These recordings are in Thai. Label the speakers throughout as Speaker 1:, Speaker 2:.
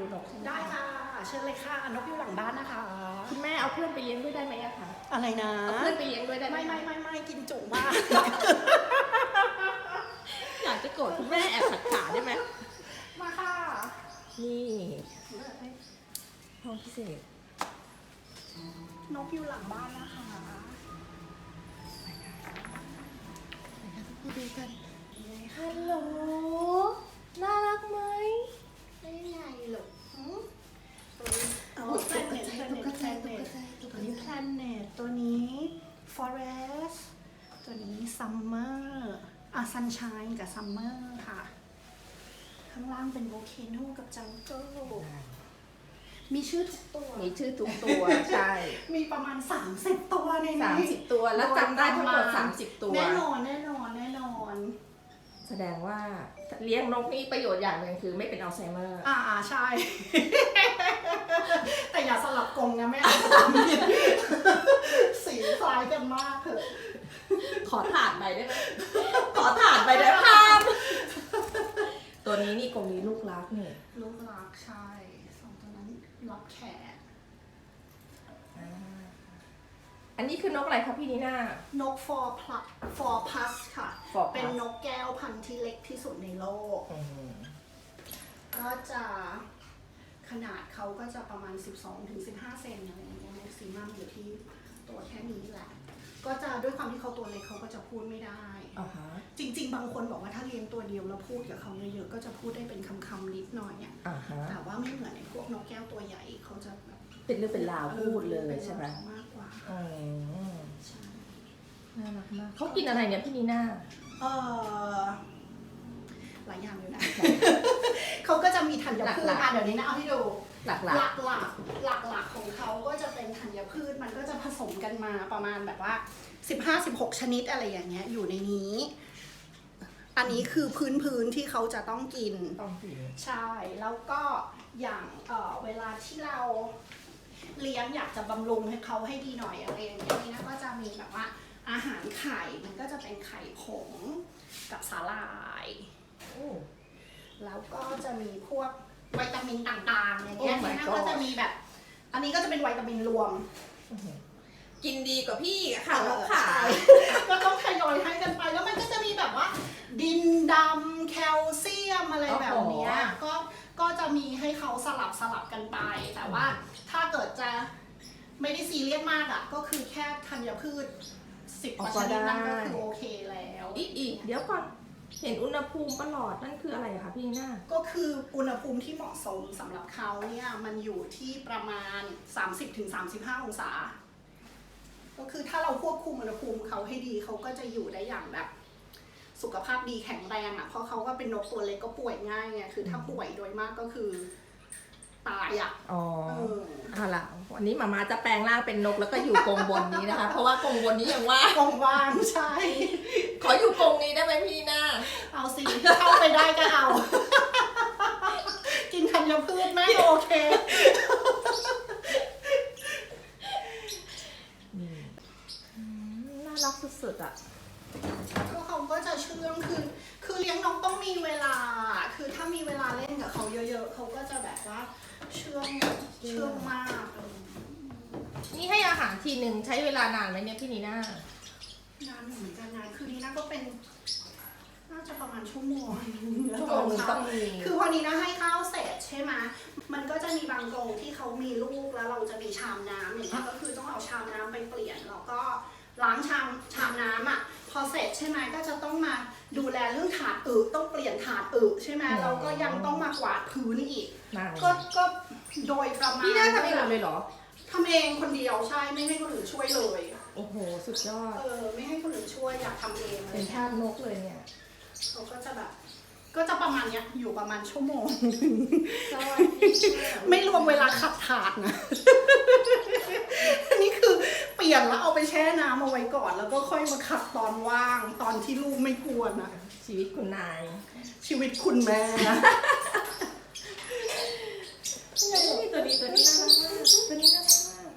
Speaker 1: ดูนกใช่ไหม
Speaker 2: ได้ค่ะเชิญเลยค่ะนกอยู่หลังบ้านนะคะ
Speaker 1: คุณแม่เอาเพื่อนไปเลี้ยงด้วยได้ไหมอะคะ
Speaker 2: อะไรนะ
Speaker 1: เอาเพื่อนไปเลี้ยงด้วยได้ไหม
Speaker 2: ไม่ไม่ไม่ไม่กินจุมาก
Speaker 1: อยากจะโกรธคุณแม่แอบขัดขาได้ไหม
Speaker 2: มาค่ะ
Speaker 1: นี่ห้องพิเศษ
Speaker 2: นกอยู่หลังบ้านนะคะ
Speaker 1: ดูกันฮัลโหลน่ารักไหม
Speaker 2: ได้ไง หรอเอาแพลเน็ตแพลเน็ตแพลเน็ตตัวนี้แพลเน็ตตัวนี้ forest ตัวนี้ summer อะ sunshine กับ summer ค่ะ ข้างล่างเป็น volcano กับ jungle มีชื่อทุกตัว
Speaker 1: มีชื่อทุกตัว ใช่
Speaker 2: มีประมาณ 30 ตัวในนี้
Speaker 1: สิบตัว แล้วจำได้ทั้งหมดสามสิบตัว
Speaker 2: แน่นอนแน่นอนแน่นอน
Speaker 1: แสดงว่าเลี้ยงนกนี่ประโยชน์อย่างหนึ่งคือไม่เป็นอัลไซเมอร์
Speaker 2: อ่าอ่าใช่ แต่อย่าสลับกรงนะไม่เอาสลับผิดสีคล้ายกันมากเถอะ
Speaker 1: ขอถาดไปได้ไหมขอถาดไปได้ภาพตัวนี้นี่กรงนี้ลูกรักนี่
Speaker 2: ลูกรักใช่สองตัวนั้นรับแขก
Speaker 1: อ่า อันนี้คือนกอะไรครับพี่นีน่า น
Speaker 2: ก for plus for plus ค่ะ
Speaker 1: For
Speaker 2: เป็น
Speaker 1: plus
Speaker 2: นกแก้วพันธุ์ที่เล็กที่สุดในโลก
Speaker 1: อืม
Speaker 2: ก็จะขนาดเขาก็จะประมาณ 12-15 เซนอะไรอย่างเงี้ยแม็กซิมัมอยู่ที่ตัวแค่นี้แหละ ก็จะด้วยความที่เขาตัวเล็กเขาก็จะพูดไม่ได้
Speaker 1: อ่าฮะ
Speaker 2: จริง ๆ บางคนบอกว่าถ้าเลี้ยงตัวเดียวแล้วพูดกับเขาเยอะๆก็จะพูดได้เป็นคำๆนิดหน่อยอะ
Speaker 1: อ่าฮะ
Speaker 2: แต่ว่าไม่เหมือนในพวกนกแก้วตัวใหญ่เขาจะแบบ
Speaker 1: เป็นเรื่องเป็นราวพูดเลยใช่ไหม
Speaker 2: มาก กว่า
Speaker 1: อืม
Speaker 2: ใช่
Speaker 1: น่ารักมากเขากินอะไรเนี่ยพี่นีน่า
Speaker 2: เออหลายอย่างอยู่นะ เขาก็จะมีธัญพืชอะเดี๋ยวนี้นะเอาให้ดู
Speaker 1: หลัก
Speaker 2: หลักหลักหลักหลักๆของเขาก็จะเป็นธัญพืชมันก็จะผสมกันมาประมาณแบบว่า 15-16 ชนิดอะไรอย่างเงี้ยอยู่ในนี้ อันนี้คือพื้นพื้นๆที่เขาจะต้องกิน
Speaker 1: ๆต้องกิน
Speaker 2: ใช่ แล้วก็อย่างเอ่อเวลาที่เรา เลี้ยงอยากจะบำรุงให้เขาให้ดีหน่อยอะไรอย่างเงี้ยนี่นะก็จะมีแบบว่าอาหารไข่มันก็จะเป็นไข่ผงกับสาหร่าย
Speaker 1: โอ้
Speaker 2: แล้วก็จะมีพวกวิตามินต่างๆอย่างเงี้ย
Speaker 1: Oh my
Speaker 2: นี่นะก็จะมีแบบ อันนี้ก็จะเป็นวิตามินรวม
Speaker 1: กินดีกว่าพี่ค่ะนกขา
Speaker 2: ใช่ก็ต้องทยอยให้กันไป แล้วมันก็จะมีแบบว่า ดินดำแคลเซียมอะไรแบบเนี้ยก็ก็จะมีให้เขา สลับสลับกันไป แต่ว่าถ้าเกิดจะไม่ได้ซีเรียสมากอะก็คือแค่ธัญพืชสิบกว่าชนิดนั่นก็คือโอเคแล้ว
Speaker 1: อีกอีกเดี๋ยวก่อนเห็นอุณหภูมิประหลอดนั่นคืออะไรอะคะพี่นีน่า
Speaker 2: ก็คืออุณหภูมิที่เหมาะสมสำหรับเขาเนี่ยมันอยู่ที่ประมาณ 30-35 องศา ก็คือถ้าเราควบคุมอุณหภูมิเขาให้ดีเขาก็จะอยู่ได้อย่างแบบ สุขภาพดีแข็งแรงอะเพราะเขาก็เป็นนกตัวเล็กก็ป่วยง่ายไงคือถ้าป่วยโดยมากก็คือ ตายอะ
Speaker 1: อ๋อ
Speaker 2: เออ
Speaker 1: เอาล่ะวันนี้หมามาจะแปลงร่างเป็นนกแล้วก็อยู่กรงบนนี้นะคะ เพราะว่ากรงบนนี้ยังว่าง
Speaker 2: กองว่างใช่
Speaker 1: ขออยู่กรงนี้ได้ไหมพี่นีน่า
Speaker 2: เอาสิเข้าไปได้ก็เอา กินธัญพืชไม่โอเค
Speaker 1: อืมน่ารักสุดๆอะ
Speaker 2: ก็เขาก็จะเชื่องคือคือเลี้ยงน้องต้องมีเวลา คือถ้ามีเวลาเล่นกับเขาเยอะ ๆเขาก็จะแบบว่า เชื่องเชื่องมาก
Speaker 1: นี่ให้อาหารทีหนึ่งใช้เวลานานไหมเนี่ยพี่นีน่า
Speaker 2: นานเหมือนกันนะคือนี้น่าก็เป็นน่าจะประมาณชั่วโมง
Speaker 1: ชั่วโมงหนึ่งต้องมี
Speaker 2: คือพอนี้นะให้ข้าวเสร็จใช่ไหมมันก็จะมีบางกรงที่เขามีลูกแล้วเราจะมีชามน้ำอย่างเงี้ยก็คือต้องเอาชามน้ำไปเปลี่ยนแล้วก็ล้างชามชามน้ำอะ พอเสร็จใช่ไหมก็จะต้องมาดูแลเรื่องถาดอึต้องเปลี่ยนถาดอึใช่ไหม
Speaker 1: อ๋อ
Speaker 2: แล้วก็ยังต้องมากวาดพื้นอีก
Speaker 1: นาน
Speaker 2: ก็ก็โดยประมาณ
Speaker 1: พี่น่าทำเองหมดเลยเหรอ
Speaker 2: ทำเองคนเดียวใช่ไม่ให้คนอื่นช่วยเลย
Speaker 1: โอ้โห สุดยอด
Speaker 2: เออไม่ให้คนอื่นช่วยอยากทำเองเล
Speaker 1: เป็
Speaker 2: ย
Speaker 1: นทาสนกเลยเนี่ย
Speaker 2: เขาก็จะแบบ ก็จะประมาณเนี้ยอยู่ประมาณชั่วโมง
Speaker 1: สวัสดีค่ะ
Speaker 2: ไม่รวมเวลาขัดถาดนะอันนี้คือเปลี่ยนแล้วเอาไปแช่น้ำเอาไว้ก่อน แล้วก็ค่อยมาขัดตอนว่าง ตอนที่ลูกไม่กวนนะ
Speaker 1: ชีวิตคุณนาย
Speaker 2: ชีวิตคุณแม่
Speaker 1: นี่ตัวนี้ตัวนี้น่ารักมากตัวนี้น่ารักมาก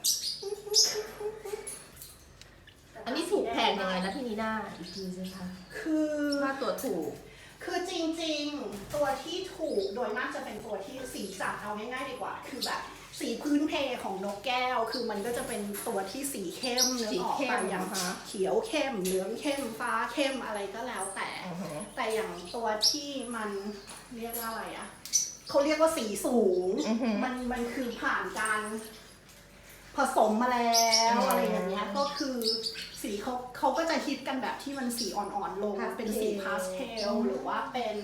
Speaker 1: อันนี้ถูกแพงยังไงนะพี่นีน่าอีกทีสิคะ
Speaker 2: คือ
Speaker 1: ค่าตัวถูก
Speaker 2: คือจริงๆ ตัวที่ถูกโดยมากจะเป็นตัวที่สีสันเอาง่ายๆดีกว่า คือแบบ สีพื้นเพของนกแก้ว คือมันก็จะเป็นตัวที่สีเข้มเนื้อ
Speaker 1: สี
Speaker 2: ออก
Speaker 1: เข้
Speaker 2: ไป
Speaker 1: ม
Speaker 2: อย่าง
Speaker 1: นะคะ
Speaker 2: เขียวเข้มเหลืองเข้มฟ้าเข้มอะไรก็แล้วแต่
Speaker 1: อือฮึ
Speaker 2: แต่อย่างตัวที่มันเรียกว่าอะไรอะเขาเรียกว่าสีสูง
Speaker 1: อือฮึ
Speaker 2: มันมันคือผ่านการผสมมาแล้ว
Speaker 1: อืม
Speaker 2: อะไรอย่างเงี้ยก็คือสีเขาเขาก็จะฮิตกันแบบที่มันสีอ่อนๆลง
Speaker 1: พาสเทล
Speaker 2: เป็นสีพาสเทลหรือว่าเป็น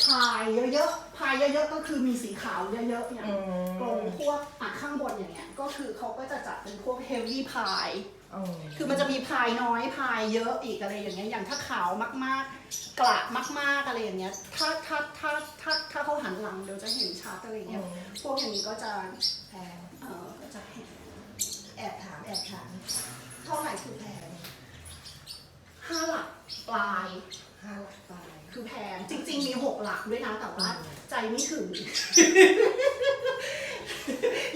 Speaker 2: พายเยอะๆพายเยอะๆก็คือมีสีขาวเยอะๆอย่าง
Speaker 1: อืม
Speaker 2: กรงพวกอะข้างบนอย่างเงี้ยก็คือเขาก็จะจัดเป็นพวกเฮฟวี่พาย
Speaker 1: อืม
Speaker 2: คือมันจะมีพายน้อยพายเยอะอีกอะไรอย่างเงี้ยอย่างถ้าขาวมากๆ กระมากๆอะไรอย่างเงี้ยถ้าถ้าถ้าถ้าถ้าเขาหันหลังเดี๋ยวจะเห็นชัดอะไรอย่าง
Speaker 1: อื
Speaker 2: เงี้ย
Speaker 1: ม
Speaker 2: พวกอย่างนี้ก็จะ
Speaker 1: แพง
Speaker 2: เออก็จะเห็น
Speaker 1: แอบถามแอบถามเท่าไหร่คือแพง
Speaker 2: ห้าหลักปลาย
Speaker 1: ห้าหลักไป
Speaker 2: คือแพงจริง ๆ มีหกหลักด้วยนะ แต่ว่า
Speaker 1: อืม
Speaker 2: ใจไม่ถึง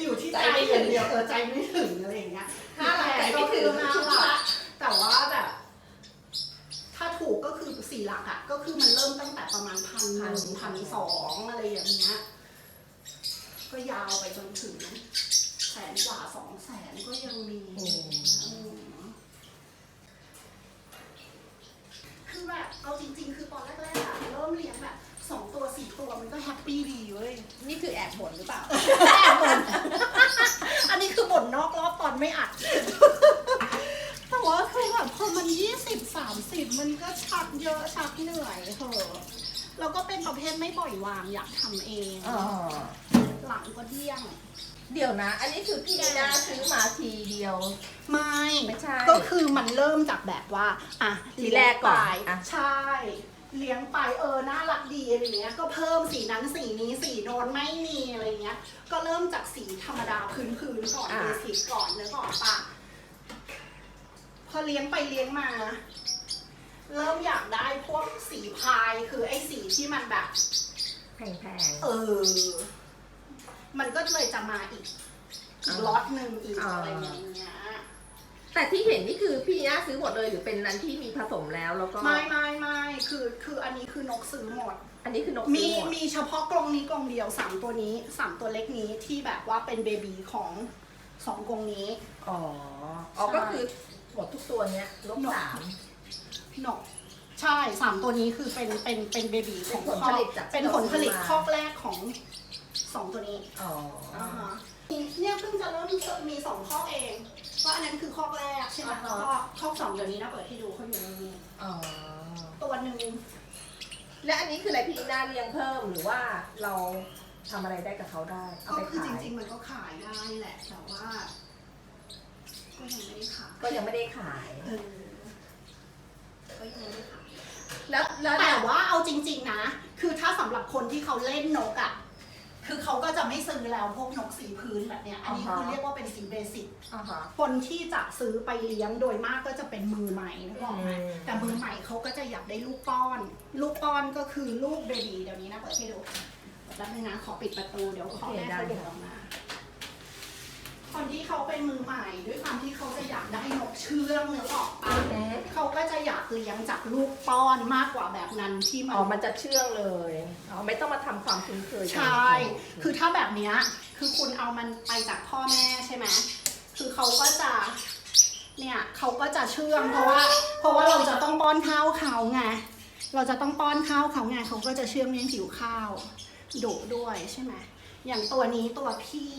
Speaker 2: อยู่ที่ใจ
Speaker 1: ใจไม่
Speaker 2: ไม่
Speaker 1: ถึ
Speaker 2: ถึ
Speaker 1: ง
Speaker 2: งเดียวเออใจไม่ถึงอะไรอย่างเงี้ย
Speaker 1: ห้าหลักใจไม่ถึง
Speaker 2: ห้าหลักแต่ว่าแบบถ้าถูกก็คือสี่หลักอะก็คือมันเริ่มตั้งแต่ประมาณพันหนึ่งพันสองอะไรอย่างเงี้ยก็ยาวไปจนถึงแสนกว่าสองแสนก็ยังมี
Speaker 1: อืม
Speaker 2: อืมคือแบบเอาจริงๆ มันก็แฮปปี้ดีเว้ย
Speaker 1: นี่คือแอบบ่นหรือเปล่า
Speaker 2: แอบบ่น อันนี้คือบ่นนอกรอบตอนไม่อัด แต่ว่าคือแบบพอมันยี่สิบสามสิบมันก็ชักเยอะชักเหนื่อยเหอะแล้วก็เป็นประเภทไม่ปล่อยวางอยากทำเอง
Speaker 1: อ๋อ
Speaker 2: หลังก็เดี้ยง
Speaker 1: เดี๋ยวนะ อันนี้คือพี่นีน่าซื้อมาทีเดียว
Speaker 2: ไม่
Speaker 1: ไม่ใช่
Speaker 2: ก็คือมันเริ่มจากแบบว่า อะ
Speaker 1: ทีแรกก่อน
Speaker 2: เลี้ยงไป
Speaker 1: อะ
Speaker 2: ใช่ เลี้ยงไปเออน่ารักดีอะไรเงี้ยก็เพิ่มสีนั้นสีนี้สีโน้นไม่มีอะไรเงี้ย ก็เริ่มจากสีธรรมดาพื้นๆก่อน
Speaker 1: อะ
Speaker 2: เบสิกก่อนเนื้อก่อนปะพอเลี้ยงไปเลี้ยงมาเริ่มอยากได้พวกสีพายคือไอ้สีที่มันแบบ
Speaker 1: แพง
Speaker 2: เออ มันก็เลยจะมาอีกอีกล็อตหนึ่งอีกอะไรอย่างเงี้ย
Speaker 1: ๆ แต่ที่เห็นนี่คือพี่นีน่าซื้อหมดเลยหรือเป็นนั้นที่มีผสมแล้วแล้วก็
Speaker 2: ไม่ไม่ไม่คือคืออันนี้คือนกซื้อหมด
Speaker 1: อันนี้คือนก
Speaker 2: มี
Speaker 1: ซื้อหมด
Speaker 2: มีเฉพาะกรงนี้กรงเดียวสามตัวนี้สามตัวเล็กนี้ที่แบบว่าเป็นเบบีของสองกรงนี้
Speaker 1: อ๋ออ๋อ
Speaker 2: ใช่
Speaker 1: ก็คือหมดทุกตัวเนี้ยลบสาม
Speaker 2: นกใช่สามตัวนี้คือเป็นเป็นเป็นเบบีของ
Speaker 1: เป็นผล
Speaker 2: คอก
Speaker 1: ผลิตจาก
Speaker 2: เป็นผลผลิต
Speaker 1: ที่เราซื้อมา
Speaker 2: คอกแรกของสองตัวนี้
Speaker 1: อ๋อ
Speaker 2: อ่าฮะ เนี่ยเพิ่งจะเริ่มมีสองคอกเองว่าอันนั้นคือคอกแรกใช่ไหม
Speaker 1: อ่า
Speaker 2: แล้ว
Speaker 1: ฮะ
Speaker 2: ก็คอกสองเดี๋ยวนี้นะเปิดให้ดูเขาอยู่ในนี้
Speaker 1: อ๋อ
Speaker 2: ตัวหนึ่ง
Speaker 1: และอันนี้คืออะไรพี่นีน่าเลี้ยงเพิ่มหรือว่าเราทำอะไรได้กับเขาได้ เอา
Speaker 2: ก็
Speaker 1: ไป
Speaker 2: คือ
Speaker 1: ขา
Speaker 2: จ
Speaker 1: ย
Speaker 2: ริง ๆ มันก็ขายได้แหละ แต่ว่าก็ยังไม่ได้ขาย
Speaker 1: ก็ยังไม่ได้ขาย
Speaker 2: เออก็ยังไม่ได้ขาย
Speaker 1: แล้วแล้ว
Speaker 2: แต่ว่าเอาจริง ๆ นะ คือถ้าสำหรับคนที่เขาเล่นนกอะ่ะ คือเขาก็จะไม่ซื้อแล้วพวกนกสีพื้นแบบเนี้ยอันนี้คือเรียกว่าเป็นสีเบสิก
Speaker 1: อ่าฮะ
Speaker 2: คนที่จะซื้อไปเลี้ยงโดยมากก็จะเป็นมือใหม่นึกออกไหม
Speaker 1: อืม
Speaker 2: แต่มือใหม่เขาก็จะอยากได้ลูกป้อน ลูกป้อนก็คือลูกเบบีเดี๋ยวนี้นะเปิดให้ดูแป๊บนึงนะขอปิดประตูเดี๋ยวขอแม่เขาเดินออกมา คนที่เขาเป็นมือใหม่ด้วยความที่เขาจะอยากได้นกเชื่องเนื้อออกปะเขาก็จะอยากเลี้ยงจากลูกป้อนมากกว่าแบบนั้นที่มั
Speaker 1: อ๋อมันจะเชื่องเลยอ๋อไม่ต้องมาทำความคุ้นเคยกัน
Speaker 2: ใช่ คือถ้าแบบเนี้ยคือคุณเอามันไปจากพ่อแม่ใช่ไหมคือเขาก็จะเนี่ยเขาก็จะเชื่องเพราะว่า เพราะว่าเราจะต้องป้อนข้าวเขาไงเราจะต้องป้อนข้าวเขาไงเขาก็จะเชื่องเลี้ยงหิวข้าวดุด้วยใช่ไหมอย่างตัวนี้ตัวพี่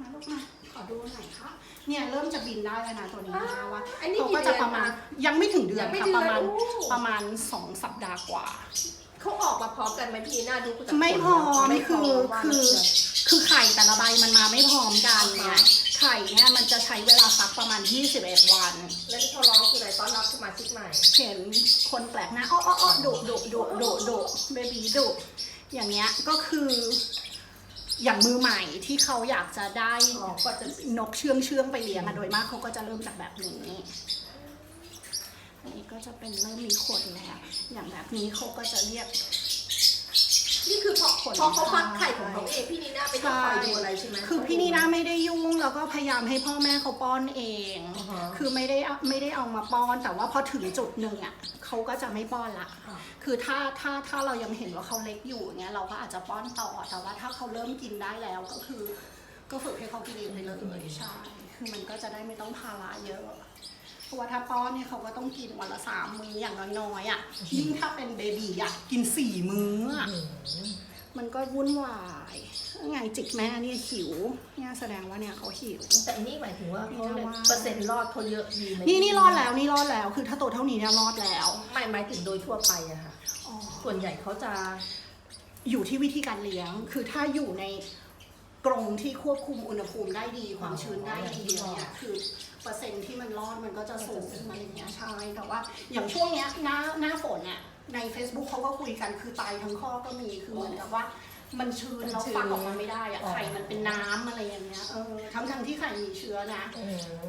Speaker 2: มาลูกมาขอดูหน่อยค่ะเนี่ยเริ่มจะบินได้แล้วนะตัวนี้นะคะว่า
Speaker 1: อันนี้
Speaker 2: เขา
Speaker 1: กี่
Speaker 2: ก็
Speaker 1: เดื
Speaker 2: จะ
Speaker 1: อน
Speaker 2: ประมาณ
Speaker 1: คะ
Speaker 2: ยังไม่ถึงเดือ
Speaker 1: ยั
Speaker 2: น
Speaker 1: งไม่
Speaker 2: ค่ะ
Speaker 1: เดื
Speaker 2: ป
Speaker 1: อน
Speaker 2: ระมาณ
Speaker 1: โอ้
Speaker 2: ประมาณสองสัปดาห์กว่า
Speaker 1: เขาออกมาพร้อมกันไหมพี่น่าดูจาก
Speaker 2: ไม่พร้อม
Speaker 1: ไม่พร้
Speaker 2: คือ
Speaker 1: มว่า
Speaker 2: คือ
Speaker 1: มันจะ
Speaker 2: คือไข่แต่ละใบมันมาไม่พร้อมกันไง
Speaker 1: อ่าฮะ
Speaker 2: ไข่เนี่ยมันจะใช้เวลาฟักประมาณ 21 วัน
Speaker 1: แล้วที่เขาร้องคืออะไรต้อนรับสมาชิกใหม่
Speaker 2: เห็นคนแปลกหน้าอ้ออ้ออ้อดุดุดุดุดุเบบีดุอย่างเงี้ยก็คือ อย่างมือใหม่ที่เขาอยากจะได้
Speaker 1: อ๋อก็จะ
Speaker 2: นกเชื่องเชื่องไปเลี้ยงอะโดยมากเขาก็จะเริ่มจากแบบนี้ อันนี้ก็จะเป็นเริ่มมีขนแล้วอย่างแบบนี้เขาก็จะเรียก
Speaker 1: นี่คือพอ
Speaker 2: ขน
Speaker 1: พอเขาฟัก
Speaker 2: ใช่
Speaker 1: ไข่ของเขาเองพี่นีน่าไม่ต้องคอยดูอะไรใช่ไหม
Speaker 2: คือพี่นีน่าไม่ได้ยุ่งแล้วก็พยายามให้พ่อแม่เขาป้อนเอง
Speaker 1: อ่าฮะ
Speaker 2: คือไม่ได้เอาไม่ได้เอามาป้อน แต่ว่าพอถึงจุดหนึ่งอะเขาก็จะไม่ป้อนละ
Speaker 1: ค่ะ
Speaker 2: คือถ้าถ้าถ้าเรายังเห็นว่าเขาเล็กอยู่เงี้ยเราก็อาจจะป้อนต่อ แต่ว่าถ้าเขาเริ่มกินได้แล้วก็คือ ก็ฝึกให้เขากินเองไปเลยใช่ คือมันก็จะได้ไม่ต้องภาระเยอะ เพราะว่าถ้าป้อนเนี่ยเขาก็ต้องกินวันละสามมื้ออย่างน้อยๆอะยิ่งถ้าเป็นเบบีอะกินสี่มื้ออะมันก็วุ่นวายไงจิกแม่เนี่ยหิวเนี่ยแสดงว่าเนี่ยเขาหิว
Speaker 1: แต่อันนี่หมายถึงว่าเขา
Speaker 2: ไม่ได้ว่า
Speaker 1: เปอร์เซ็นต์รอดเขาเยอะดีไหม
Speaker 2: นี่นี่รอดแล้วนี่รอดแล้ว คือถ้าตัวเท่านี้เนี่ยรอดแล้ว
Speaker 1: ไม่หมายถึงโดยทั่วไปอะค่ะ
Speaker 2: อ๋อ
Speaker 1: ส่วนใหญ่เขาจะ
Speaker 2: อยู่ที่วิธีการเลี้ยง คือถ้าอยู่ใน กรงที่ควบคุมอุณหภูมิได้ดีความชื้นได้ดีเนี่ยคือเปอร์เซ็นต์ที่มันรอดมันก็จะสูงอะไรอย่างเงี้ยใช่แต่ว่าอย่างช่วงเนี้ยหน้าหน้าฝนเนี่ยใน Facebook เขาก็คุยกันคือตายทั้งข้อก็มีคือเหมือนกับว่ามันชื้นแล้วฟักออกมาไม่ได้อะไข่มันเป็นน้ำอะไรอย่างเงี้ยเออทั้งทั้งที่ไข่มีเชื้อนะ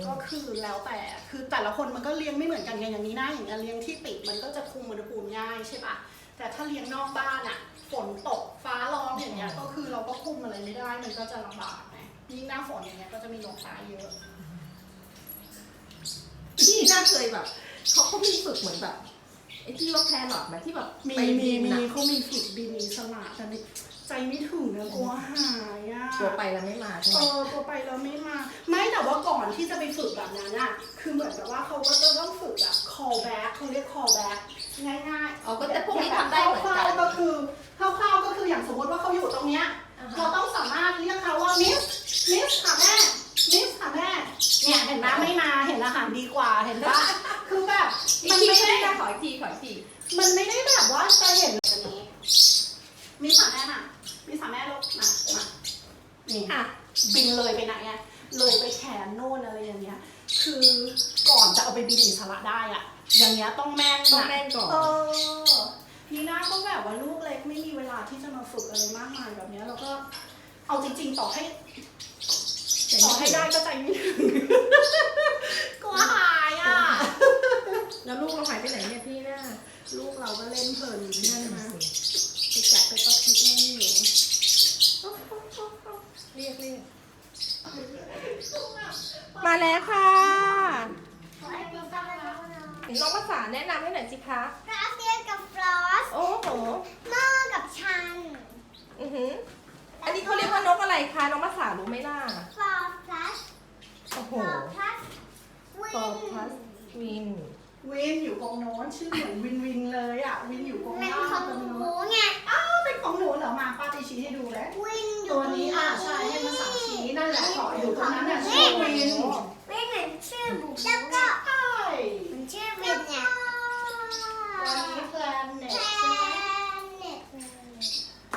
Speaker 2: ก็คือแล้วแต่คือแต่ละคนมันก็เลี้ยงไม่เหมือนกันไงอย่างนี้นะอย่างเงี้ยเลี้ยงที่ปิดมันก็จะคุมอุณหภูมิง่ายใช่ปะแต่ถ้าเลี้ยงนอกบ้านอะ ฝนตกฟ้าร้องอย่างเงี้ยก็คือเราก็คุมอะไรไม่ได้มันก็จะลำบากไงยิ่งหน้าฝนอย่างเงี้ยก็จะมีลมฟ้าเยอะ
Speaker 1: พี่น่าเคยแบบเขาเขามีฝึกเหมือนแบบไอ้ที่ว่าแครอทไหมที่แบบ
Speaker 2: มี
Speaker 1: ไป
Speaker 2: มี
Speaker 1: บิน
Speaker 2: มี
Speaker 1: อะ
Speaker 2: เขามีฝึกบินอิสระแต่นี่ใจไม่ถึงนะกลัวหายอะ
Speaker 1: กลัวไปแล้วไม่มาใช่ไห
Speaker 2: เอ
Speaker 1: ม
Speaker 2: อตัวไปแล้วไม่มา ไม่แต่ว่าก่อนที่จะไปฝึกแบบนั้นอะคือเหมือนกับว่าเขาก็จะต้องฝึกอะ call back เขาเรียก call back ง่ายๆ
Speaker 1: เอาก็แต่พวกนี้ทำได้เหมือน
Speaker 2: ค
Speaker 1: กั
Speaker 2: ร่านวๆก็คือคร่าวๆก็คือ อย่างสมมติว่าเขาอยู่ตรงเนี้ย
Speaker 1: อ่าฮะ
Speaker 2: เราต้องสามารถเรียกเขาว่ามิสมิสค่ะแม่มิสค่ะแม่เนี่ยเห็นไหมไม่มาเห็นอาหารดีกว่าเห็นปะคือแบบ
Speaker 1: อีก
Speaker 2: มัน
Speaker 1: ที
Speaker 2: ไม่
Speaker 1: ไม่
Speaker 2: ได้
Speaker 1: ได้ขออีกทีขออีกที
Speaker 2: มันไม่ได้แบบว่าจะเห็นแบบนี้มิสค่ะแม่มามิสค่ะแม่ลูกมามานี่
Speaker 1: อะ
Speaker 2: บินเลยไปไหนอะเลยไปแขนโน่นอะไรอย่างเงี้ย คือก่อนจะเอาไปบินอิสระได้อะอย่างเงี้ยต้องแม่น
Speaker 1: ต้อง
Speaker 2: นะ
Speaker 1: แม่นก่อน
Speaker 2: เออ นีน่าก็แบบว่าลูกเล็กไม่มีเวลาที่จะมาฝึกอะไรมากมายแบบเนี้ยแล้วก็เอาจริง ๆ ต่อให้ต่อให้ได้ก็ใจไม่ถึงกลัวหายอะ
Speaker 1: แล้วลูกเราหายไปไหนเนี่ยพี่น่า
Speaker 2: ลูกเราก็เล่นเพลิน
Speaker 1: นั่น
Speaker 2: ใช่ไหม
Speaker 1: น่ะสิ
Speaker 2: ไปแกะไปตะพิกแม่อยู่
Speaker 1: เรียกเรียกมาแล้วค่ะ น้องภาษาแนะนำให้หน่อยสิคะ
Speaker 3: กราเซียนกับฟลอส
Speaker 1: โอ้โห
Speaker 3: เมอร์กับชัน
Speaker 1: อือหืออันนี้เขาเรียกว่านกอะไรคะน้องภาษารู้ไหมล่ะ
Speaker 3: ฟอร์พลัส
Speaker 1: โอ้โห
Speaker 3: ฟอร์พลัสวิ
Speaker 1: ฟอร์พัส
Speaker 3: น
Speaker 1: วิน
Speaker 2: วินอยู่กองโน้นชื่อเหมือนวินวินเลยอะ วินอยู่กอง
Speaker 3: เป็น
Speaker 2: หน้า
Speaker 3: ของ
Speaker 2: ตรง
Speaker 3: ห
Speaker 2: โน้
Speaker 3: มู
Speaker 2: น
Speaker 3: ไง
Speaker 2: อ้าวเป็นของหนูเหรอมาป้าจะชี้ให้ดูแล้ว
Speaker 3: วินอยู่
Speaker 2: ตัวนี้อะใช่ให้มาสามชี้นั่นแหละเกาะอยู่ตรงนั้นน่ะชื่อวิน
Speaker 3: วินเหมือนชื่อบุกแล้วก็
Speaker 2: ใช่
Speaker 3: เหมือนชื่อวินเนี่ย
Speaker 2: ตัวนี้แพลนเน็ต
Speaker 3: แพ
Speaker 2: ใช่ไหม
Speaker 3: นเน็ต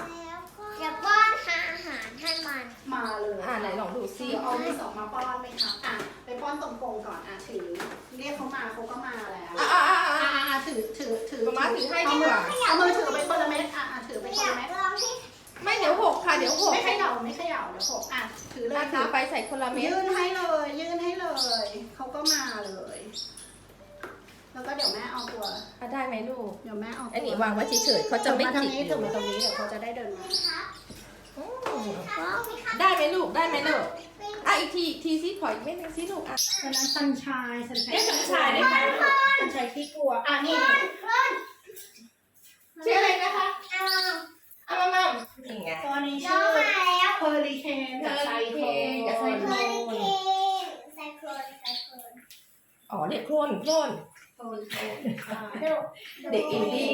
Speaker 3: แล้วก็จะป้อนหาอาหารให้มัน
Speaker 2: มาเลย
Speaker 1: อ่าไหนลอง ดูซิ
Speaker 2: เดี๋ยวเอาที่สองมาป้อนไหมคะอะไปป้อนตรงกรงก่อนอะถือ เรียกเขามาเขาก็มาแล้ว
Speaker 1: อ่าอ่าอ่า
Speaker 2: อะ
Speaker 1: อ่า
Speaker 2: อะอะถือถือถือ
Speaker 1: มาม่าถือให้ดีกว่า
Speaker 2: เอามือถือไปคนละเม็ดอะอะถือไป
Speaker 3: อ
Speaker 2: คน
Speaker 3: ยาก
Speaker 2: ละเม็ด
Speaker 3: ลองที่
Speaker 1: ไม่เดี๋ยวหกค่ะเดี๋ยวหก
Speaker 2: ไม่เขย่าไม่เขย่าเดี๋ยวหกอะถือเลย
Speaker 1: นะ
Speaker 2: ถื
Speaker 1: คะ
Speaker 2: อ
Speaker 1: ไปใส่คนละเม็ด
Speaker 2: ยื่นให้เลย ยื่นให้เลยเขาก็มาเลย แล้วก็เดี๋ยวแม่เอาตัว
Speaker 1: อะได้ไหมลูก
Speaker 2: เดี๋ยวแม่เอาตัว
Speaker 1: อันนี้วางไว้เฉยๆเขาจะไม่
Speaker 2: ทาง
Speaker 1: จิก
Speaker 2: นี้ถึงมาตรงนี้เดี๋ยวเขาจะได้เดินมา
Speaker 3: นี่ครับ
Speaker 1: อืม
Speaker 3: ครับนี่ครับ
Speaker 1: ได้ไหมลูกได้ไหมลูก อะอีกทีอีกทีซิขออีกเม็ดหนึงซิลูกอะ
Speaker 2: ฉะนั้นสันชายสันชาย
Speaker 1: เรียกสัญชายได้ไหม
Speaker 2: สันชายที่กลัวอะนี่
Speaker 1: ชื่ออะไรนะคะ
Speaker 3: เอา
Speaker 1: เอามามานี่ไง
Speaker 2: ตัวนี้
Speaker 3: น้อ
Speaker 2: ชื่
Speaker 3: ง
Speaker 2: อ
Speaker 3: มาแล้ว
Speaker 2: เพอร์ลิเคนกับไซโคล
Speaker 1: กับไซ
Speaker 3: เฮ
Speaker 1: โค
Speaker 3: อ
Speaker 1: ล
Speaker 3: ริเคนไซโคลนไซโคลน
Speaker 1: อ๋อเด็กโคลนโคลน
Speaker 2: เพอร์ลิเคนค่ะ
Speaker 1: เด็กอินดี้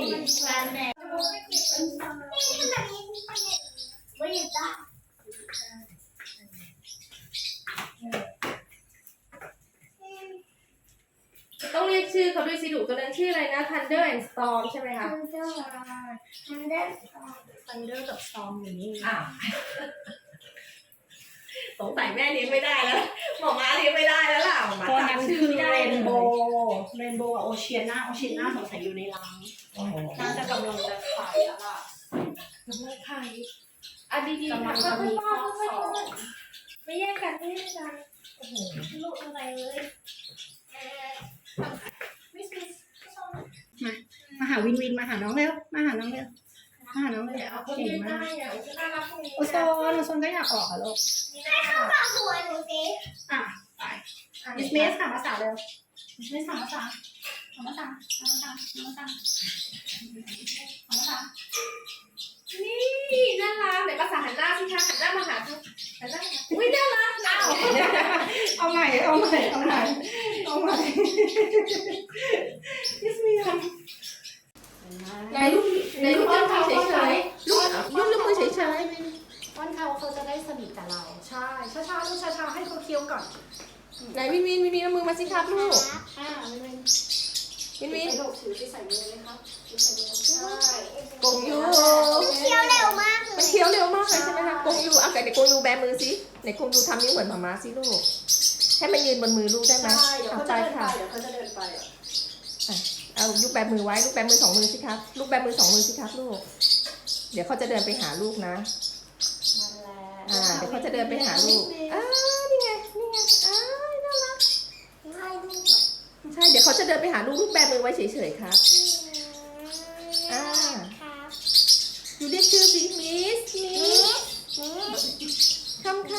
Speaker 2: แลนด์แมน
Speaker 3: นี่ทำแบบนี้ไม่หยุดได้
Speaker 1: ต้อง เรียกชื่อเขาด้วยสิลูกตัวนั้นชื่ออะไรนะ Thunder and Storm ใช่ไหมคะ
Speaker 3: ทำได้ทำได้
Speaker 2: ซันเดอร์กับซอมอยู่นี่
Speaker 1: อ่าสงสัยแม่เลี้ยงไม่ได้แล้วหมอม้าเลี้ยงไม่ได้แล้วล่ะหมอม้า
Speaker 2: ตัวนั้น
Speaker 1: จำชื่อ
Speaker 2: คือ
Speaker 1: ไม่ได้
Speaker 2: เร
Speaker 1: เลย
Speaker 2: นโบว์เรนโบว์กับโอเชียนาโอเชียนาสงสัยอยู่ในรัง
Speaker 1: โอ้โห
Speaker 2: น่าจะกำลังจะไข่แล้วล่ะ
Speaker 1: กำลังไข่อะดีๆ
Speaker 2: กำลั
Speaker 1: ค่ะ
Speaker 2: ง
Speaker 1: ค่
Speaker 2: จะ
Speaker 1: อย
Speaker 2: มี
Speaker 1: ๆป้
Speaker 2: ข้
Speaker 1: อ
Speaker 2: อน
Speaker 1: ค่อย
Speaker 2: สอง
Speaker 1: ๆไม่แย่งกันไม่แย่งกันโอ้โห
Speaker 3: ลูกอะไรเลย เออ
Speaker 2: มาหาวินวินมาหาน้องเร็วมาหาน้องเร็ว
Speaker 3: ค
Speaker 2: อ่าน้องเลยเอาเก่งมาก
Speaker 1: อะน่ารักตรงนี้
Speaker 2: โอโซนโอโซนก็อยากออกอะลูก
Speaker 3: ฝากหัวหนูสิ
Speaker 2: อะไปมิสเมสถามภาษาเร็วมิสเมสถามภาษาถามภาษาถามภาษาถามภาษาถามภาษา
Speaker 1: นี่น่ารักไหนภาษาหันหน้าสิคะหันหน้ามาหาค่ะหันหน้ามาหาอุ้ยน่ารักอ้าว
Speaker 2: เอาใหม่ เอาใหม่ เอาใหม่ เอาใหม่มิสเมส
Speaker 1: ไหนลูกไหนลูกยืนมือเฉยๆลูกยืนมือเฉย
Speaker 2: ป้อนเขาเขาจะได้สนิทกับเรา ใช่ช้าๆลูกช้าๆให้เขาเคี้ยวก่อน
Speaker 1: ๆไหนวินวินวินวินเอามือมาสิครับลูก
Speaker 2: อ่าไม่เป็น
Speaker 1: วินวิน
Speaker 2: ไปโดดถือไปใส่มือเลยครับถือใส่มือใช่
Speaker 1: กงยู
Speaker 3: เคี้ยวเร็วมากเล
Speaker 1: มัน
Speaker 3: ย
Speaker 1: เคี้ยวเร็วมากเลยใช่ไหมคะกงยูเอาไก่เด็กกงยูแบมือสิไหนกงยูทำนิ้วเหมือนหมาม้าสิลูก ให้มันยืนบนมือลูกได้ไหม
Speaker 2: ใช่เดี๋ยว
Speaker 1: เอา
Speaker 2: เขา
Speaker 1: ใจ
Speaker 2: จะเดินไป
Speaker 1: ค่ะ
Speaker 2: เดี๋ยวเขาจะเดินไปอะ
Speaker 1: เอาลูกแบมือไว้ลูกแบมือสองมือสิครับ ลูกแบมือสองมือสิครับลูก เดี๋ยวเขาจะเดินไปหาลูกนะ
Speaker 2: นั่นแหละ
Speaker 1: อ่า เดี๋ยวเขาจะเดินไปหาลูกอ้านี่ไง นี่ไงอ้าน่ารัก
Speaker 3: ให้ลูกก่อน
Speaker 1: ใช่เดี๋ยวเขาจะเดินไปหาลูกลูกแบมือไว้เฉยๆครับ อ่า
Speaker 3: ครับ
Speaker 1: อยู่เรียกชื่อสิมิสมิ
Speaker 3: นี่
Speaker 1: ส
Speaker 3: นี่
Speaker 1: คำค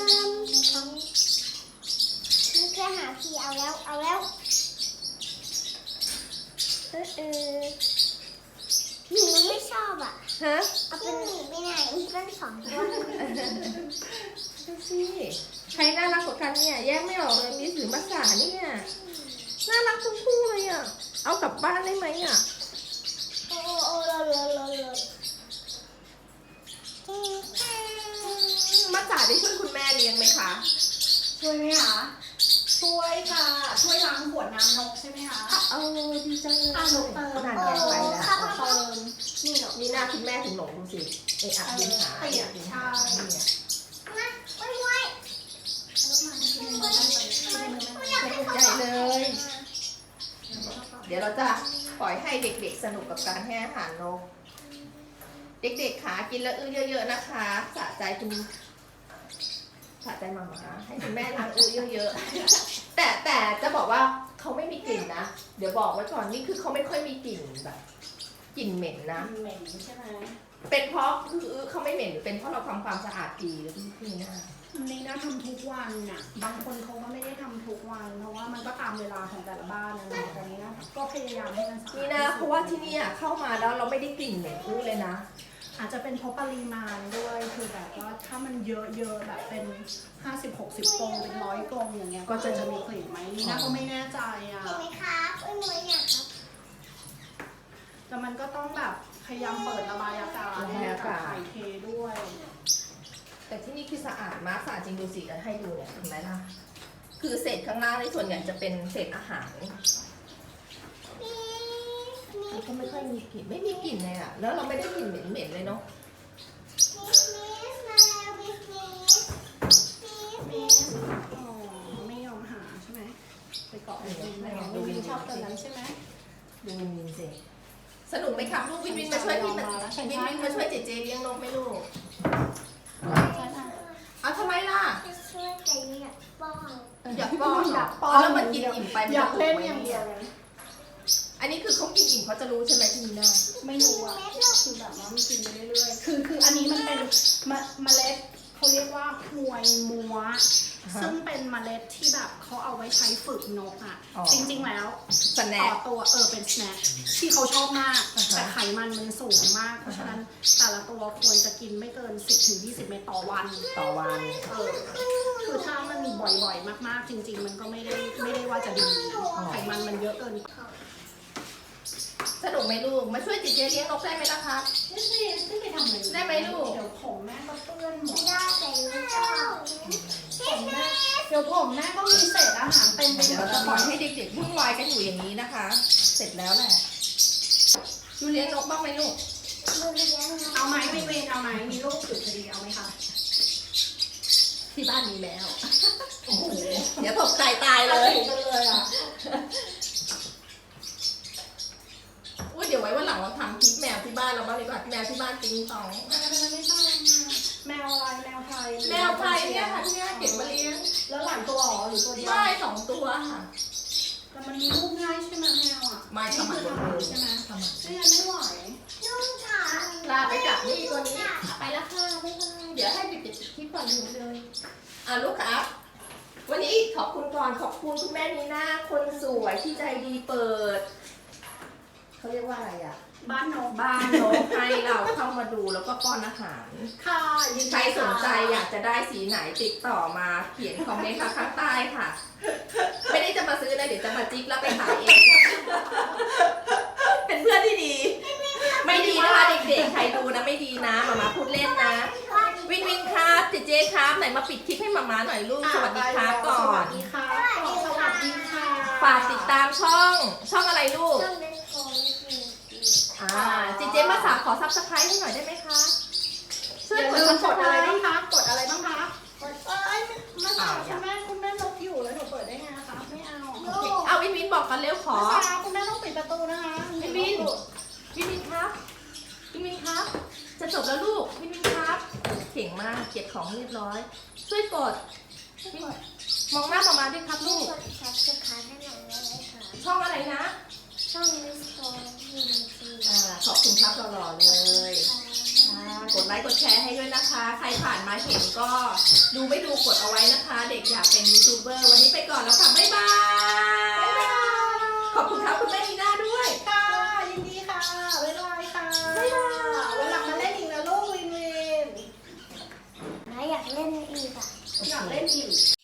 Speaker 3: นี่แค่หาพี่เอาแล้ว เอาแล้วำ
Speaker 1: เออเออ
Speaker 3: หนูไม่ชอบอะ
Speaker 1: ฮะ
Speaker 3: เอาเป็นหมีไปไหนเป็นสองตัว
Speaker 1: ดูสิใครน่ารักกว่ากันเนี่ย แยกไม่ออกเลยมิสหรือมัสสาเนี่ย น่ารักทั้งคู่เลยอะ เอากลับบ้านได้ไหมอะ
Speaker 3: โอ้โอ้โอ้เลยเลยเลยเลย
Speaker 1: มัสสาได้ช่วยคุณแม่เลี้ยงไหมคะ
Speaker 2: ช่วยไหมคะช่วยค่ะ ช่วยล้างขวดน้ำนกใช่ไหมคะ
Speaker 1: เออดีจังเลย
Speaker 2: อะหนูเติม
Speaker 1: นั่นไงไปแล้ว
Speaker 2: เติมนี่เหรอ
Speaker 1: นี่หน้าคุณแม่ถึงหลงดูสิ เอะอะดินหา
Speaker 2: เออ
Speaker 1: เอะ
Speaker 2: ใช่
Speaker 1: เนี่ย
Speaker 3: มาไว้ไว้
Speaker 1: ใหญ่เลย เดี๋ยวเราจะปล่อยให้เด็กๆสนุกกับการให้อาหารนก เด็กๆขากินแล้วอื้อเยอะ ๆนะคะ สะใจคุณสะใจมาหมาให้คุณแม่ล้างอื้อเยอะๆ แต่แต่จะบอกว่าเขาไม่มีกลิ่นนะ เดี๋ยวบอกไว้ก่อนนี่คือเขาไม่ค่อยมีกลิ่นแบบกลิ่นเหม็นนะ
Speaker 2: เหม็นใช่ไหม
Speaker 1: เป็นเพราะคือเขาไม่เหม็นหรือเป็นเพราะเราทำความสะอาดดีหรือพี่พี่นะ
Speaker 2: นี่น่าทำทุกวันน่ะ บางคนเขาก็ไม่ได้ทำทุกวัน เพราะว่ามันก็ตามเวลาของแต่ละบ้านนะเนาะแต่นี้นะก็พยายามให้มันสะอาด
Speaker 1: นี่นะเพราะว่าที่เนี่ยเข้ามาแล้วเราไม่ได้กลิ่นเหม็นอื้อเลยนะ
Speaker 2: อาจจะเป็นเพราะปริมาณด้วย คือแบบว่าถ้ามันเยอะๆแบบเป็น 50-60กรงเป็นร้อยกรงอย่างเงี้ย ก็จะจะมีกลิ่นไหมนี่นะก็ไม่แน่ใจอะ
Speaker 3: เห็นไหมครับไอ้หนูเนี่ยครับ
Speaker 2: แต่มันก็ต้องแบบพยายามเปิดระบายอากาศ
Speaker 1: ระบายอากาศ
Speaker 2: ถ่ายเทด้วย
Speaker 1: แต่ที่นี่คือสะอาดมากสะอาดจริงดูสิให้ดูเนี่ยเห็นไหมล่ะ คือเศษข้างล่างในส่วนใหญ่จะเป็นเศษอาหาร
Speaker 3: มีมี
Speaker 1: มันก็ไม่ค่อยมีกลิ่นไม่มีกลิ่นเลยอะแล้วเราไม่ได้กลิ่นเหม็นๆเลยเนาะ
Speaker 3: มิสมิสมาแล้วมิสมิสมิส
Speaker 2: มีอ๋อไม่ยอมหาใช่ไหมไปเกาะไอ้วินไม่ยอมวินชอบตัวนั้นใช่ไหม
Speaker 1: ดูวินวินสิสนุกไหมครับลูกวินวินมาช่วยพี่มาวินวินมาช่วยเจเจเลี้ยงนกไหมลูก
Speaker 2: ใช่ค่ะ
Speaker 1: เอาทำไมล่ะ
Speaker 3: จะช่วยใครเนี่ย ป้อน
Speaker 1: อยากป้อน
Speaker 2: อยากป้อน
Speaker 1: แล้วมันกินอิ่มไปมั
Speaker 2: อยาก
Speaker 1: จะ
Speaker 2: เล่น
Speaker 1: ไหม
Speaker 2: อย่างเดียวเลย
Speaker 1: อันนี้คือเขากินอิ่มเขาจะรู้ใช่ไหมที่นี่น่า
Speaker 2: ไม่รู้อะคือแบบว่ามันกินไปเรื่อยๆคือคืออันนี้มันเป็นมะเมล็ด เขาเรียกว่าหวยมัว ซึ่งเป็นเมล็ดที่แบบเขาเอาไว้ใช้ฝึกนกอะจริงๆแล้ว
Speaker 1: สแน็
Speaker 2: ต่
Speaker 1: ค
Speaker 2: อตัวเออเป็นสแน็คที่เขาชอบมาก
Speaker 1: อ่าฮะ
Speaker 2: แต่ไขมันมันสูงมาก เพราะฉะนั้นแต่ละตัวควรจะกินไม่เกิน 10-20 เม็ดต่อวัน
Speaker 1: ต่อวัน
Speaker 2: เออคือถ้ามันบ่อยๆ มากๆ จริง ๆ มันก็ไม่ได้ไม่ได้ว่าจะดีไขมันมันเยอะเกิน
Speaker 1: สนุกไหมลูก มาช่วยเจเจเลี้ยงนกได้ไหมล่ะครับ
Speaker 2: ไม่ใช่ไม่ไปทำอะไร
Speaker 1: ได้ไหมลูก
Speaker 2: เดี๋ยวผมแม่ก็เปื้อนหม
Speaker 3: ไม่
Speaker 2: ด
Speaker 3: ได้แต่ลูกชอบ
Speaker 2: ผมแม่เดี๋ยวผมแม่ก็มีเศษอาหารเต็มไปห
Speaker 1: เดี๋ยว
Speaker 2: ม
Speaker 1: เรา
Speaker 2: ด
Speaker 1: จะปล่อยให้เด็กๆวุ่นวายกันอยู่อย่างนี้นะคะ เสร็จแล้วแหละยูเลี้ยงนกบ้างไหมลูก
Speaker 3: มือเลี้ยงนะ
Speaker 2: เอาไหมวินวินเอาไหมมีลูกถือคดีเอาไหมคะ
Speaker 1: ที่บ้านมีแล้วโอ้โหเดี๋ยวตกใจตายเลย
Speaker 2: อาถือไปเลยอะ
Speaker 1: อุ้ยเดี๋ยวไว้วันหลังเราทำคลิปแมวที่ บ้านเราบ้างดีกว่าแมวที่บ้านติงตอง
Speaker 2: ไม่ไม่ใช่แมวอะไรแมวไทย
Speaker 1: แมวไทยเนี่ยค่ะที่เนี่ยเก็บมาเลี้ยง
Speaker 2: แล้วหลายตัวเหรอหรือตัวเดียว
Speaker 1: ใช่สองตัวค่ะ
Speaker 2: แต่มันมีลูกง่ายใช่ไหมแมวอะ
Speaker 1: ไม่
Speaker 2: นี่
Speaker 1: ทำมัน
Speaker 2: คือ
Speaker 1: หมด
Speaker 2: ทำ
Speaker 1: เลย
Speaker 2: ใช่ไหม
Speaker 1: ทำมัน
Speaker 2: ไม่งั้นไม่ไหว
Speaker 3: ลูกจ๋า
Speaker 1: ลาไปกับนะคะบ๊ายบายเดี๋ยวให้เด็กๆปิดคลิปก่อนถึงเลยอะลูกครับวันนี้ขอบคุณก่อนขอบคุณคุณแม่นีน่าคนสวยที่ใจดีเปิดเขาเรียกว่าอะไรอะ
Speaker 2: บ้านนก
Speaker 1: บ้านนกให้เราเข้ามาดูแล้วก็ป้อนอาหาร
Speaker 2: ค่ะยินดี
Speaker 1: ใครสนใจ
Speaker 2: ค่ะ
Speaker 1: อยากจะได้สีไหนติดต่อมาเขียนคอมเมนต์ค่ะข้างใต้ค่ะ ไม่ได้จะมาซื้อนะเดี๋ยวจะมาจิ๊กแล้วไปขายเอง เป็นเพื่อนที่ดี ไม่ดีนะคะเด็กๆ ใครดูนะไม่ดีนะมามาพูดเล่นนะ วินวินครับเจเจครับไหนมาปิดคลิปให้มามาหน่อยลูกสวัสดีครับก่อ
Speaker 2: สวั
Speaker 1: น
Speaker 2: สดีค่ะสวัสดีค่ะ
Speaker 1: ฝากติดตามช่องช่องอะไรลูก
Speaker 3: ต้องเป็นของจริง
Speaker 1: อ่าเจเจมาสาขอซับสไครต์ให้หน่อยได้ไหมคะช่วย
Speaker 2: อย่าก
Speaker 1: ด
Speaker 2: ลื
Speaker 1: ซั
Speaker 2: ม
Speaker 1: บส
Speaker 2: กด
Speaker 1: ไค
Speaker 2: อะไร
Speaker 1: ร
Speaker 2: บ้าง
Speaker 1: ต์
Speaker 2: คะ กดอะไรบ้างคะ
Speaker 3: ๆกด
Speaker 2: เอ้ยมาสาวคุณแม่คุณแม่ลบอยู่แล้วหนูเปิดได้ไงนะคะ ไม่เอา
Speaker 1: เอาวินวินบอกกันเร็วขอ
Speaker 2: มาสาวคุณแม่ต้องปิดประตูนะคะ
Speaker 1: วินวิน วินวินครับวินวินครับ จะจบแล้วลูกวินวินครับ เก่งมากเก็บของเรียบร้อย ช่วยกดวินมองหน้าประมาด้วยครับลูก
Speaker 3: กดซับสไครต์ให้หน่อยได้ไหมคะ
Speaker 1: ช่องอะไรนะ
Speaker 3: ช่องมิสโตนยินดี
Speaker 1: อ่าขอบคุณครับหล่อๆเลยค่ะกดไลค์กดแชร์ให้ด้วยนะคะ ใครผ่านมาเห็นก็ดูไม่ดูกดเอาไว้นะคะ เด็กอยากเป็นยูทูบเบอร์วันนี้ไปก่อนแล้วค่ะ บ๊ายบาย ขอบคุณครับคุณแม่นีน่าด้วย
Speaker 2: ค่ะ ยินดีค่ะ บ๊ายบายค่ะ
Speaker 1: บ๊ายบาย
Speaker 2: วันหลังมาเล่นอีกนะลูกวินวิน
Speaker 3: นะอยากเล่นอีกอะ
Speaker 2: อยากเล่นอีก